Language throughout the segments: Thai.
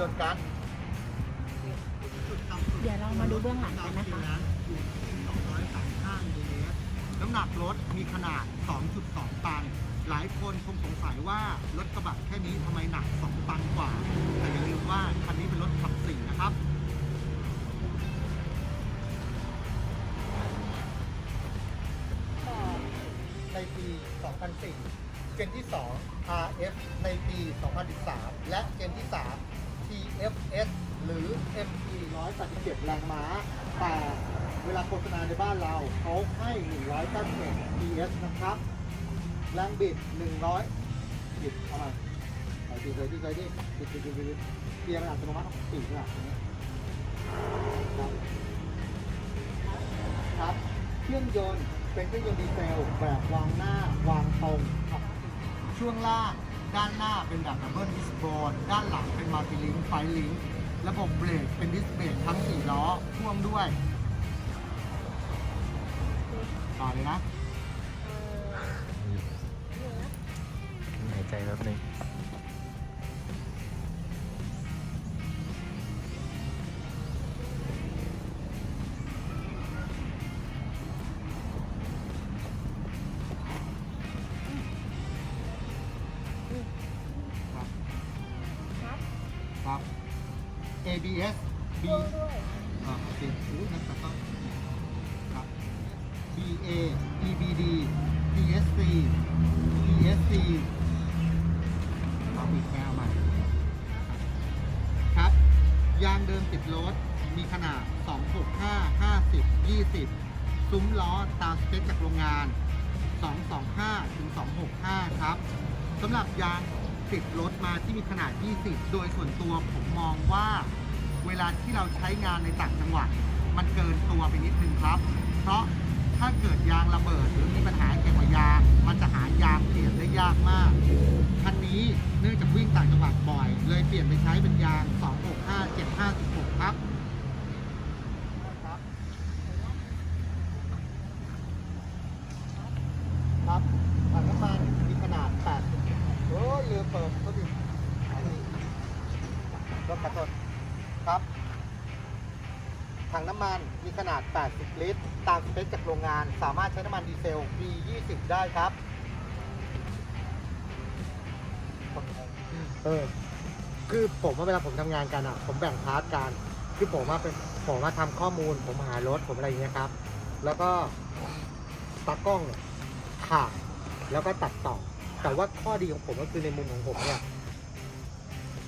ยนต์กันจุดเดี๋ยวเรามาดูเบื้องหลังกันนะคะอยู่ที่235มิลลิเมตรน้ำหนักรถมีขนาด 2.2 ตัน หลายคนคงสงสัยว่ารถกระบะแค่นี้ทำไมหนัก 2 ตันกว่า แต่อย่าลืมว่าคันนี้เป็นรถขับสี่นะครับในปี 2004 เจนที่ 2 RF ในปี 2013 และเจนที่ 3 TFS หรือ MT 187 แรงม้า แต่เวลาโฆษณาในบ้านเราเขาให้ 191 PS นะครับ แรงบิด 100 บิดเอามาใส่ดีเลยดีเลยดิบิดบิดบิดบิดเกียร์มันอัตโนมัติสี่ขนาดนี้ครับครับเครื่องยนต์เป็นเครื่องยนต์ดีเซลแบบวางหน้าวางตรงครับช่วงล่าง ด้านหน้าเป็นแบบดับเบิลดิสโบนด้านหลังเป็นมัลติลิงไฟลิงระบบเบรกเป็นดิสเบรกทั้ง 4 ล้อพ่วงด้วย ต่อเลยนะหายใจแป๊บนึง ABS B พ่วงด้วย อ่าโอเครู้นะแต่ต้องครับ BA EBD PSC PSC เอาอีกแนวใหม่ครับ ยางเดิมติดรถ มีขนาด 265 50 20 ซุ้มล้อตามสเปคจากโรงงาน 225 ถึง 265 ครับสำหรับยาง ติดรถมาที่มีขนาด 20 โดยส่วนตัวผมมองว่า เวลาที่เราใช้งานในต่างจังหวัด มันเกินตัวไปนิดนึงครับ เพราะถ้าเกิดยางระเบิดหรือมีปัญหาเกี่ยวกับยางมันจะหายางเปลี่ยนได้ยากมากคันนี้เนื่องจากวิ่งต่างจังหวัดบ่อย เลยเปลี่ยนไปใช้เป็นยาง 265 7516ครับถังน้ำมันมีขนาด 80โอ้ยลืมเปิดก็ดิอันนี้ร ถกระทนครับ ถังน้ำมันมีขนาด 80 ลิตร ตามสเปคจากโรงงาน สามารถใช้น้ำมันดีเซล B20 ได้ครับ เออ คือผมว่าเวลาผมทำงานกันอะ ผมแบ่งพาร์ทกัน คือผมว่าเป็นผมว่าทำข้อมูล ผมหารถ ผมอะไรอย่างเงี้ยครับ แล้วก็ตากล้องเนี่ยถ่ายแล้วก็ตัดต่อ แต่ว่าข้อดีของผมก็คือในมุมของผมเนี่ย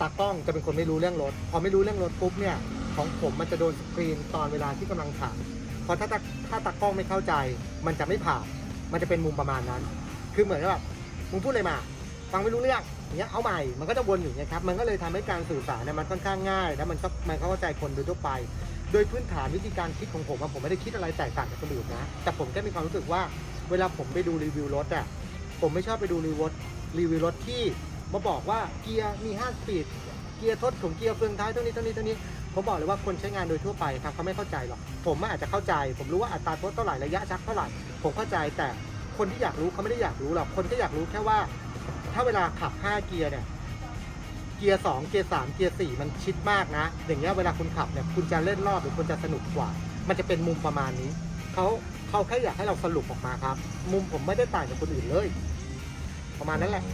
ตากล้องจะเป็นคนไม่รู้เรื่องรถ พอไม่รู้เรื่องรถปุ๊บเนี่ย ของผมมันจะโดนสกรีนตอนเวลาที่กำลังถ่ายเพราะถ้าตาถ้าตากล้องไม่เข้าใจ มันจะไม่ผ่าน มันจะเป็นมุมประมาณนั้น คือเหมือนกับแบบมึงพูดอะไรมา ฟังไม่รู้เรื่องอย่างเงี้ยเอาใหม่ มันก็จะวนอยู่เงี้ยครับ มันก็เลยทำให้การสื่อสารเนี่ยมันค่อนข้างง่าย แล้วมันก็มันเข้าใจคนโดยทั่วไป โดยพื้นฐานวิธีการคิดของผมอะผมไม่ได้คิดอะไรแตกต่างจากคนอื่นนะ แต่ผมแค่มีความรู้สึกว่า เวลาผมไปดูรีวิวรถอะผมไม่ชอบไปดูรีวิวรถรีวิวรถที่ มาบอกว่าเกียร์มี5สปีดเกียร์ทดของเกียร์เฟืองท้ายเท่านี้เท่านี้เท่านี้ผมบอกเลยว่าคนใช้งานโดยทั่วไปครับเขาไม่เข้าใจหรอกผมอาจจะเข้าใจ ผมรู้ว่าอัตราทดเท่าไหร่ระยะชักเท่าไหร่ผมเข้าใจแต่คนที่อยากรู้เขาไม่ได้อยากรู้หรอกคนก็อยากรู้แค่ว่า ถ้าเวลาขับ 5 เกียร์เนี่ยเกียร์2เกียร์3เกียร์4มันชิดมากนะ อย่างเงี้ยเวลาคุณขับเนี่ยคุณจะเล่นรอบหรือคุณจะสนุกกว่า มันจะเป็นมุมประมาณนี้เขาเขาแค่อยากให้เราสรุปออกมาครับ มุมผมไม่ได้ต่างจากคนอื่นเลย ประมาณนั้นแหละ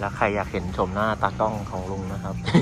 แล้วใครอยากเห็นชมหน้าตากล้องของลุงนะครับค